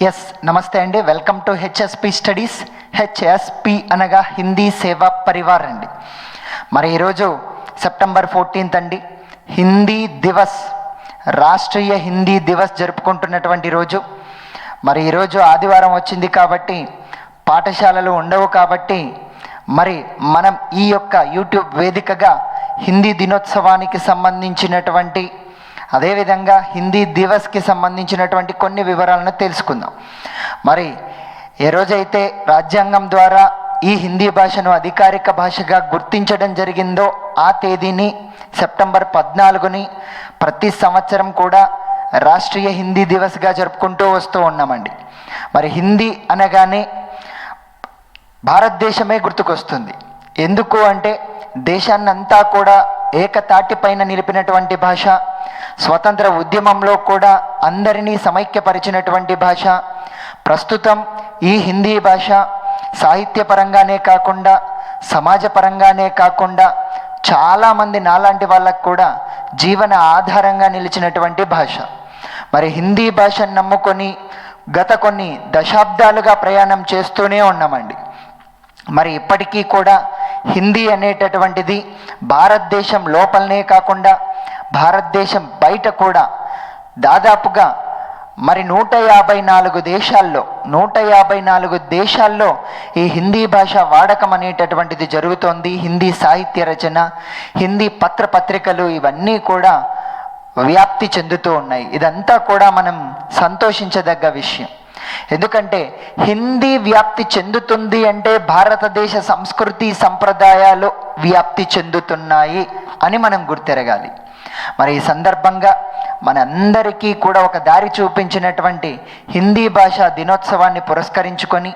Yes నమస్తే అండి. Welcome to HSP studies HSP అనగా హిందీ సేవా పరివార్ అండి. మరి ఈరోజు సెప్టెంబర్ ఫోర్టీన్త్ అండి. హిందీ దివస్ రాష్ట్రీయ హిందీ దివస్ జరుపుకుంటున్నటువంటి రోజు. మరి ఈరోజు ఆదివారం వచ్చింది కాబట్టి పాఠశాలలు ఉండవు కాబట్టి మరి మనం ఈ యొక్క యూట్యూబ్ వేదికగా హిందీ దినోత్సవానికి సంబంధించినటువంటి అదేవిధంగా హిందీ దివస్కి సంబంధించినటువంటి కొన్ని వివరాలను తెలుసుకుందాం. మరి ఏ రోజైతే రాజ్యాంగం ద్వారా ఈ హిందీ భాషను అధికారిక భాషగా గుర్తించడం జరిగిందో ఆ తేదీని సెప్టెంబర్ పద్నాలుగుని ప్రతి సంవత్సరం కూడా రాష్ట్రీయ హిందీ దివస్గా జరుపుకుంటూ వస్తూ ఉన్నామండి. మరి హిందీ అనగానే భారతదేశమే గుర్తుకొస్తుంది. ఎందుకు అంటే దేశాన్నంతా కూడా ఏకతాటిపైన నిలిపినటువంటి భాష స్వతంత్ర ఉద్యమంలో కూడా అందరినీ సమైక్యపరిచినటువంటి భాష. ప్రస్తుతం ఈ హిందీ భాష సాహిత్యపరంగానే కాకుండా సమాజపరంగానే కాకుండా చాలామంది నాలాంటి వాళ్ళకు కూడా జీవన ఆధారంగా నిలిచినటువంటి భాష. మరి హిందీ భాషను నమ్ముకొని గత కొన్ని దశాబ్దాలుగా ప్రయాణం చేస్తూనే ఉన్నామండి. మరి ఇప్పటికీ కూడా హిందీ అనేటటువంటిది భారతదేశం లోపలనే కాకుండా భారతదేశం బయట కూడా దాదాపుగా మరి నూట యాభై నాలుగు దేశాల్లో నూట యాభై నాలుగు దేశాల్లో ఈ హిందీ భాష వాడకం అనేటటువంటిది జరుగుతోంది. హిందీ సాహిత్య రచన హిందీ పత్రపత్రికలు ఇవన్నీ కూడా వ్యాప్తి చెందుతూ ఉన్నాయి. ఇదంతా కూడా మనం సంతోషించదగ్గ విషయం. ఎందుకంటే హిందీ వ్యాప్తి చెందుతుంది అంటే భారతదేశ సంస్కృతి సంప్రదాయాలు వ్యాప్తి చెందుతున్నాయి అని మనం గుర్తెరగాలి. మరి ఈ సందర్భంగా మనందరికీ కూడా ఒక దారి చూపించినటువంటి హిందీ భాష దినోత్సవాన్ని పురస్కరించుకొని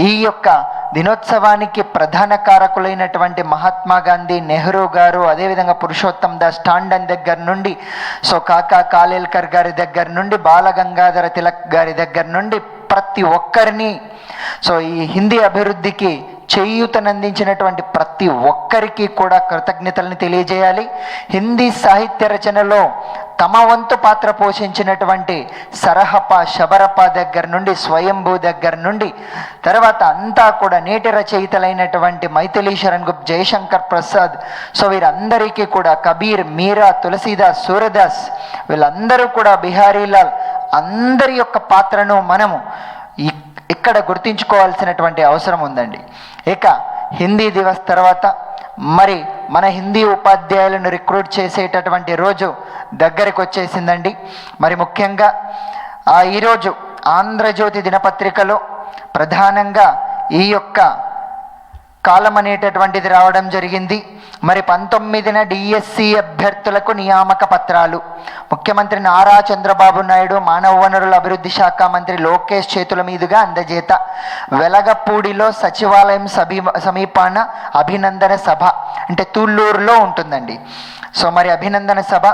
ఈ యొక్క దినోత్సవానికి ప్రధాన కారకులైనటువంటి మహాత్మా గాంధీ నెహ్రూ గారు అదేవిధంగా పురుషోత్తం దాస్ టాండన్ దగ్గర నుండి సో కాకా కాలేల్కర్ గారి దగ్గర నుండి బాలగంగాధర తిలక్ గారి దగ్గర నుండి ప్రతి ఒక్కరిని సో ఈ హిందీ అభివృద్ధికి చేయూతనందించినటువంటి ప్రతి ఒక్కరికి కూడా కృతజ్ఞతలను తెలియజేయాలి. హిందీ సాహిత్య రచనలో తమ వంతు పాత్ర పోషించినటువంటి సరహప శబరప దగ్గర నుండి స్వయంభూ దగ్గర నుండి తర్వాత అంతా కూడా నేటి రచయితలైనటువంటి మైథిలీ శరణ్ గుప్త జయశంకర్ ప్రసాద్ సో వీరందరికీ కూడా కబీర్ మీరా తులసీదాస్ సూరదాస్ వీళ్ళందరూ కూడా బిహారీలాల్ అందరి యొక్క పాత్రను మనము ఇ- ఇక్కడ గుర్తించుకోవాల్సినటువంటి అవసరం ఉందండి. ఇక హిందీ దివస్ తర్వాత మరి మన హిందీ ఉపాధ్యాయులను రిక్రూట్ చేసేటటువంటి రోజు దగ్గరికి వచ్చేసిందండి. మరి ముఖ్యంగా ఈరోజు ఆంధ్రజ్యోతి దినపత్రికలో ప్రధానంగా ఈ యొక్క కాలం అనేటటువంటిది రావడం జరిగింది. మరి పంతొమ్మిదిన డిఎస్సి అభ్యర్థులకు నియామక పత్రాలు. ముఖ్యమంత్రి నారా చంద్రబాబు నాయుడు మానవ వనరుల అభివృద్ధి శాఖ మంత్రి లోకేష్ చేతుల మీదుగా అందజేత. వెలగపూడిలో సచివాలయం సభీ సమీపాన అభినందన సభ. అంటే తుళ్ళూరులో ఉంటుందండి. సో మరి అభినందన సభ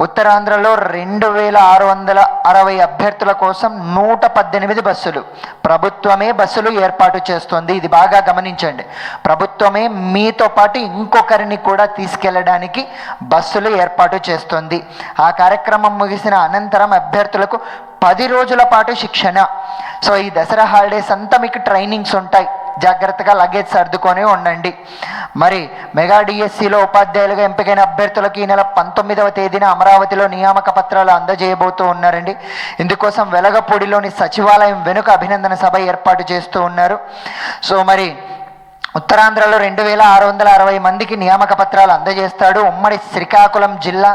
ఉత్తరాంధ్రలో రెండు వేల ఆరు వందల అరవై అభ్యర్థుల కోసం నూట పద్దెనిమిది బస్సులు. ప్రభుత్వమే బస్సులు ఏర్పాటు చేస్తుంది. ఇది బాగా గమనించండి. ప్రభుత్వమే మీతో పాటు ఇంకొకరిని కూడా తీసుకెళ్ళడానికి బస్సులు ఏర్పాటు చేస్తుంది. ఆ కార్యక్రమం ముగిసిన అనంతరం అభ్యర్థులకు పది రోజుల పాటు శిక్షణ. సో ఈ దసరా హాలిడేస్ అంతా మీకు ట్రైనింగ్స్ ఉంటాయి. జాగ్రత్తగా లగేజ్ సర్దుకొని ఉండండి. మరి మెగా డిఎస్సిలో ఉపాధ్యాయులుగా ఎంపికైన అభ్యర్థులకు ఈ నెల పంతొమ్మిదవ తేదీన అమరావతిలో నియామక పత్రాలు అందజేయబోతూ ఉన్నారండి. ఇందుకోసం వెలగపూడిలోని సచివాలయం వెనుక అభినందన సభ ఏర్పాటు చేస్తూ ఉన్నారు. సో మరి ఉత్తరాంధ్రలో రెండు వేల ఆరు వందల అరవై మందికి నియామక పత్రాలు అందజేస్తాడు. ఉమ్మడి శ్రీకాకుళం జిల్లా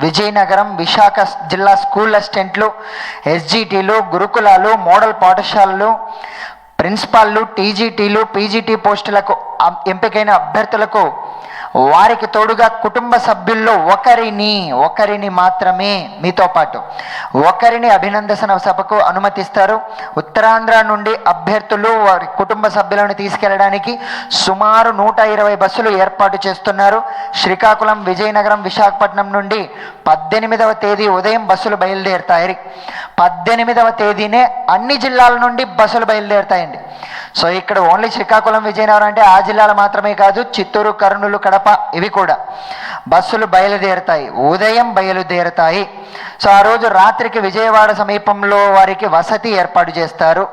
విజయనగరం విశాఖ జిల్లా స్కూల్ అసిస్టెంట్లు ఎస్జిటీలు గురుకులాలు మోడల్ పాఠశాలలు ప్రిన్సిపాల్లు టీజీటీలు పీజీటీ పోస్టులకు ఎంపికైన అభ్యర్థులకు వారికి తోడుగా కుటుంబ సభ్యుల్లో ఒకరిని ఒకరిని మాత్రమే మీతో పాటు ఒకరిని అభినందన సభకు అనుమతిస్తారు. ఉత్తరాంధ్ర నుండి అభ్యర్థులు వారి కుటుంబ సభ్యులను తీసుకెళ్ళడానికి సుమారు నూట ఇరవై బస్సులు ఏర్పాటు చేస్తున్నారు. శ్రీకాకుళం విజయనగరం విశాఖపట్నం నుండి పద్దెనిమిదవ తేదీ ఉదయం బస్సులు బయలుదేరుతాయి. పద్దెనిమిదవ తేదీనే అన్ని జిల్లాల నుండి బస్సులు బయలుదేరుతాయండి. సో ఇక్కడ ఓన్లీ శ్రీకాకుళం విజయనగరం అంటే ఆ జిల్లాలు మాత్రమే కాదు చిత్తూరు కర్నూలు కడప ఇవి కూడా. బస్సులు బయలుదేరుతాయి ఉదయం బయలుదేరుతాయి. సో ఆ రోజు రాత్రికి విజయవాడ సమీపంలో వారికి వసతి ఏర్పాటు చేస్తారు.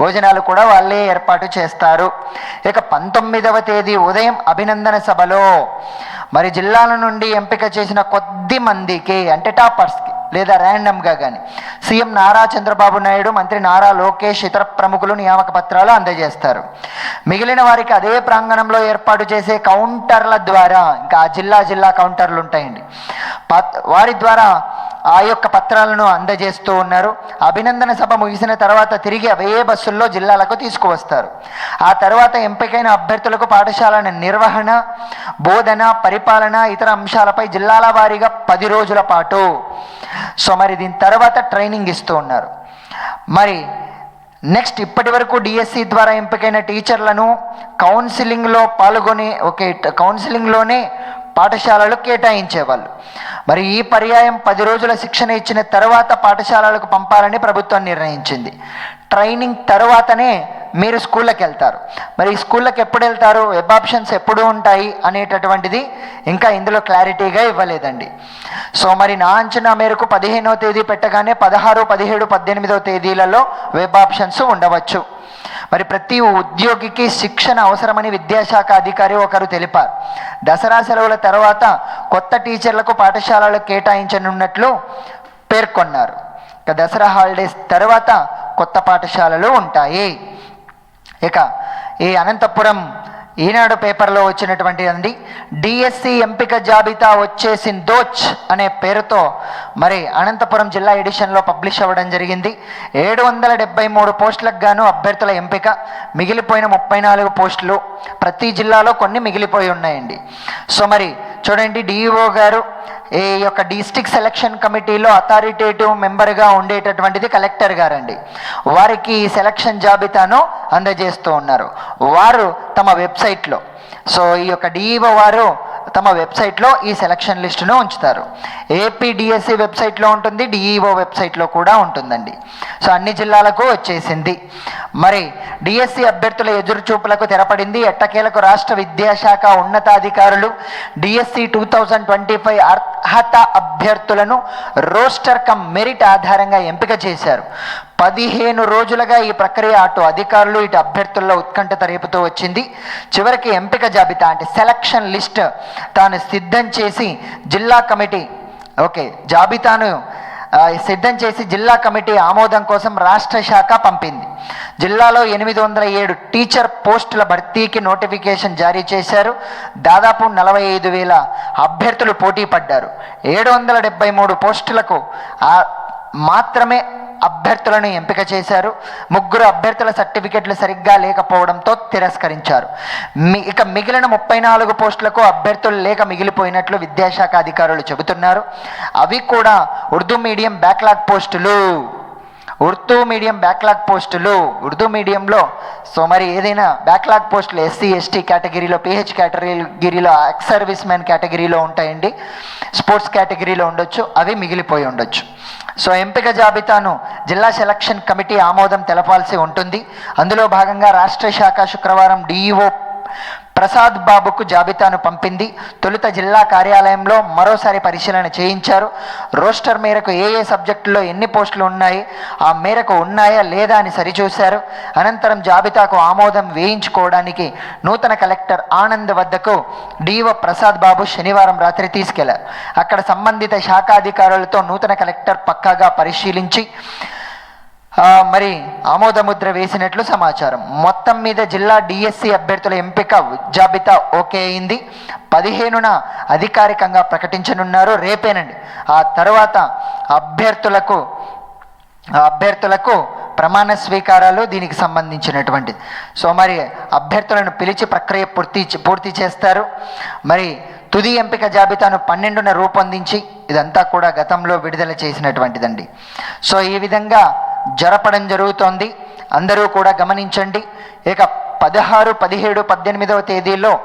భోజనాలు కూడా వాళ్ళే ఏర్పాటు చేస్తారు. ఇక పంతొమ్మిదవ తేదీ ఉదయం అభినందన సభలో మరి జిల్లాల నుండి ఎంపిక చేసిన కొద్ది మందికి అంటే టాపర్స్కి లేదా ర్యాండమ్గా కానీ సీఎం నారా చంద్రబాబు నాయుడు మంత్రి నారా లోకేష్ ఇతర ప్రముఖులు నియామక పత్రాలు అందజేస్తారు. మిగిలిన వారికి అదే ప్రాంగణంలో ఏర్పాటు చేసే కౌంటర్ల ద్వారా ఇంకా ఆ జిల్లా జిల్లా కౌంటర్లు ఉంటాయండి. వారి ద్వారా ఆ యొక్క పత్రాలను అందజేస్తూ ఉన్నారు. అభినందన సభ ముగిసిన తర్వాత తిరిగి అవే బస్సుల్లో జిల్లాలకు తీసుకువస్తారు. ఆ తర్వాత ఎంపికైన అభ్యర్థులకు పాఠశాల నిర్వహణ బోధన పరిపాలన ఇతర అంశాలపై జిల్లాల వారీగా పది రోజుల పాటు సో మరి దీని తర్వాత ట్రైనింగ్ ఇస్తూ ఉన్నారు. మరి నెక్స్ట్ ఇప్పటి వరకు డిఎస్సి ద్వారా ఎంపికైన టీచర్లను కౌన్సిలింగ్లో పాల్గొని ఒకే కౌన్సిలింగ్లోనే పాఠశాలలు కేటాయించేవాళ్ళు. మరి ఈ పర్యాయం పది రోజుల శిక్షణ ఇచ్చిన తర్వాత పాఠశాలలకు పంపాలని ప్రభుత్వం నిర్ణయించింది. ట్రైనింగ్ తర్వాతనే మీరు స్కూళ్ళకి వెళ్తారు. మరి ఈ స్కూళ్ళకి ఎప్పుడు వెళ్తారు? వెబ్ ఆప్షన్స్ ఎప్పుడు ఉంటాయి? అనేటటువంటిది ఇంకా ఇందులో క్లారిటీగా ఇవ్వలేదండి. సో మరి నా అంచనా మేరకు పదిహేనో తేదీ పెట్టగానే పదహారు పదిహేడు పద్దెనిమిదవ తేదీలలో వెబ్ ఆప్షన్స్ ఉండవచ్చు. మరి ప్రతి ఉద్యోగికి శిక్షణ అవసరమని విద్యాశాఖ అధికారి ఒకరు తెలిపారు. దసరా సెలవుల తర్వాత కొత్త టీచర్లకు పాఠశాలలు కేటాయించనున్నట్లు పేర్కొన్నారు. ఇక దసరా హాలిడేస్ తర్వాత కొత్త పాఠశాలలు ఉంటాయి. ఇక ఈ అనంతపురం ఈనాడు పేపర్లో వచ్చినటువంటి అండి డిఎస్సి ఎంపిక జాబితా వచ్చేసిందోచ్ అనే పేరుతో మరి అనంతపురం జిల్లా ఎడిషన్లో పబ్లిష్ అవ్వడం జరిగింది. ఏడు వందల డెబ్బై మూడు పోస్టులకు గాను అభ్యర్థుల ఎంపిక మిగిలిపోయిన ముప్పై నాలుగు పోస్టులు ప్రతి జిల్లాలో కొన్ని మిగిలిపోయి ఉన్నాయండి. సో మరి చూడండి డిఈఓ గారు ఈ యొక్క డిస్టిక్ సెలక్షన్ కమిటీలో అథారిటేటివ్ మెంబర్గా ఉండేటటువంటిది కలెక్టర్ గారండి. వారికి ఈ సెలక్షన్ జాబితాను అందజేస్తూ ఉన్నారు. వారు తమ వెబ్సైట్లో సో ఈ యొక్క డిఈఓ వారు తమ వెబ్సైట్లో ఈ సెలక్షన్ లిస్టును ఉంచుతారు. ఏపీ డిఎస్సి వెబ్సైట్లో ఉంటుంది డిఈఓ వెబ్సైట్లో కూడా ఉంటుందండి. సో అన్ని జిల్లాలకు వచ్చేసింది. మరి డిఎస్సి అభ్యర్థుల ఎదురుచూపులకు తెరపడింది ఎట్టకేలకు రాష్ట్ర విద్యాశాఖ ఉన్నతాధికారులు. DSC two thousand twenty five అర్హత అభ్యర్థులను రోస్టర్ కమ్ మెరిట్ ఆధారంగా ఎంపిక చేశారు. పదిహేను రోజులుగా ఈ ప్రక్రియ అటు అధికారులు ఇటు అభ్యర్థుల్లో ఉత్కంఠత రేపుతూ వచ్చింది. చివరికి ఎంపిక జాబితా అంటే సెలక్షన్ లిస్ట్ తాను సిద్ధం చేసి జిల్లా కమిటీ ఓకే జాబితాను సిద్ధం చేసి జిల్లా కమిటీ ఆమోదం కోసం రాష్ట్ర శాఖ పంపింది. జిల్లాలో ఎనిమిది వందల ఏడు టీచర్ పోస్టుల భర్తీకి నోటిఫికేషన్ జారీ చేశారు. దాదాపు నలభై ఐదు వేల అభ్యర్థులు పోటీ పడ్డారు. ఏడు వందల డెబ్బై మూడు పోస్టులకు మాత్రమే అభ్యర్థులను ఎంపిక చేశారు. ముగ్గురు అభ్యర్థుల సర్టిఫికెట్లు సరిగ్గా లేకపోవడంతో తిరస్కరించారు. మి- ఇక మిగిలిన ముప్పై నాలుగు పోస్టులకు అభ్యర్థులు లేక మిగిలిపోయినట్లు విద్యాశాఖ అధికారులు చెబుతున్నారు. అవి కూడా ఉర్దూ మీడియం బ్యాక్లాగ్ పోస్టులు. ఉర్దూ మీడియం బ్యాక్లాగ్ పోస్టులు ఉర్దూ మీడియంలో సో మరి ఏదైనా బ్యాక్లాగ్ పోస్టులు ఎస్సీ ఎస్టీ కేటగిరీలో పిహెచ్ కేటగిరీలో ఎక్స్ సర్వీస్ మ్యాన్ కేటగిరీలో ఉంటాయండి స్పోర్ట్స్ కేటగిరీలో ఉండొచ్చు అవి మిగిలిపోయి ఉండొచ్చు. సో ఎంపిక జాబితాను జిల్లా సెలక్షన్ కమిటీ ఆమోదం తెలపాల్సి ఉంటుంది. అందులో భాగంగా రాష్ట్ర శాఖ శుక్రవారం డిఈఓ ప్రసాద్ బాబుకు జాబితాను పంపింది. తొలుత జిల్లా కార్యాలయంలో మరోసారి పరిశీలన చేయించారు. రోస్టర్ మేరకు ఏ ఏ సబ్జెక్టులో ఎన్ని పోస్టులు ఉన్నాయి ఆ మేరకు ఉన్నాయా లేదా అని సరిచూశారు. అనంతరం జాబితాకు ఆమోదం వేయించుకోవడానికి నూతన కలెక్టర్ ఆనంద్ వద్దకు డిఓ ప్రసాద్ బాబు శనివారం రాత్రి తీసుకెళ్ళారు. అక్కడ సంబంధిత శాఖాధికారులతో నూతన కలెక్టర్ పక్కాగా పరిశీలించి మరి ఆమోదముద్ర వేసినట్లు సమాచారం. మొత్తం మీద జిల్లా డిఎస్సి అభ్యర్థుల ఎంపిక జాబితా ఓకే అయింది. పదిహేనున అధికారికంగా ప్రకటించనున్నారు. రేపేనండి. ఆ తర్వాత అభ్యర్థులకు అభ్యర్థులకు ప్రమాణ స్వీకారాలు దీనికి సంబంధించినటువంటిది. సో మరి అభ్యర్థులను పిలిచి ప్రక్రియ పూర్తి పూర్తి చేస్తారు. మరి తుది ఎంపిక జాబితాను పన్నెండున రూపొందించి ఇదంతా కూడా గతంలో విడుదల చేసినటువంటిదండి. సో ఈ విధంగా జరపడం జరుగుతోంది. అందరూ కూడా గమనించండి. ఇక పదహారు పదిహేడు పద్దెనిమిదవ తేదీలో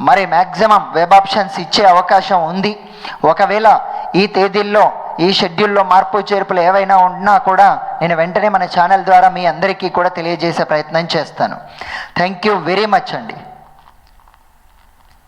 మరి మ్యాక్సిమం వెబ్ ఆప్షన్స్ ఇచ్చే అవకాశం ఉంది. ఒకవేళ ఈ తేదీల్లో ఈ షెడ్యూల్లో మార్పు చేర్పులు ఏవైనా ఉన్నా కూడా నేను వెంటనే మన ఛానల్ ద్వారా మీ అందరికీ కూడా తెలియజేసే ప్రయత్నం చేస్తాను. థ్యాంక్ యూ వెరీ మచ్ అండి.